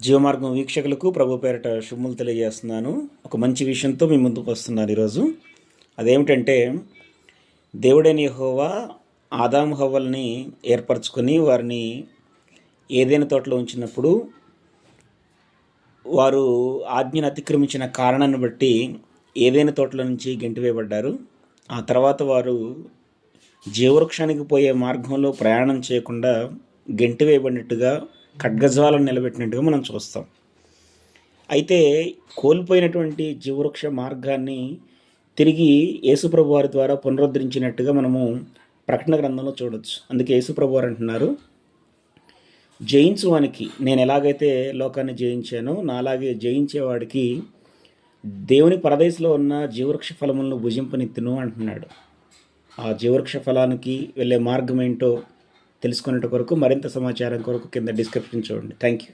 జీవమార్గం వీక్షకులకు ప్రభు పేరట శుభములు తెలియజేస్తున్నాను. ఒక మంచి విషయంతో మీ ముందుకు వస్తున్నాను ఈరోజు. అదేమిటంటే దేవుడైన హోవా ఆదాం హవ్వల్ని ఏర్పరచుకొని వారిని ఏదైనా తోటలో ఉంచినప్పుడు వారు ఆజ్ఞను అతిక్రమించిన కారణాన్ని బట్టి ఏదైనా తోటలో నుంచి గెంటివేయబడ్డారు ఆ తర్వాత వారు జీవవృక్షానికి పోయే మార్గంలో ప్రయాణం చేయకుండా గెంటివేయబడినట్టుగా ఖడ్గజ్వాలను నిలబెట్టినట్టుగా మనం చూస్తాం. అయితే కోల్పోయినటువంటి జీవవృక్ష మార్గాన్ని తిరిగి యేసుప్రభు వారి ద్వారా పునరుద్ధరించినట్టుగా మనము ప్రకటన గ్రంథంలో చూడొచ్చు. అందుకే యేసుప్రభు వారు అంటున్నారు జయించువానికి నేను ఎలాగైతే లోకాన్ని జయించానో నాలాగే జయించేవాడికి దేవుని పరదేశంలో ఉన్న జీవవృక్ష ఫలములను భుజింపనిత్తును అంటున్నాడు. ఆ జీవవృక్ష ఫలానికి వెళ్ళే మార్గం ఏంటో తెలుసుకునేట కొరకు మరింత సమాచారం కొరకు కింద డిస్క్రిప్షన్ చూడండి. Thank you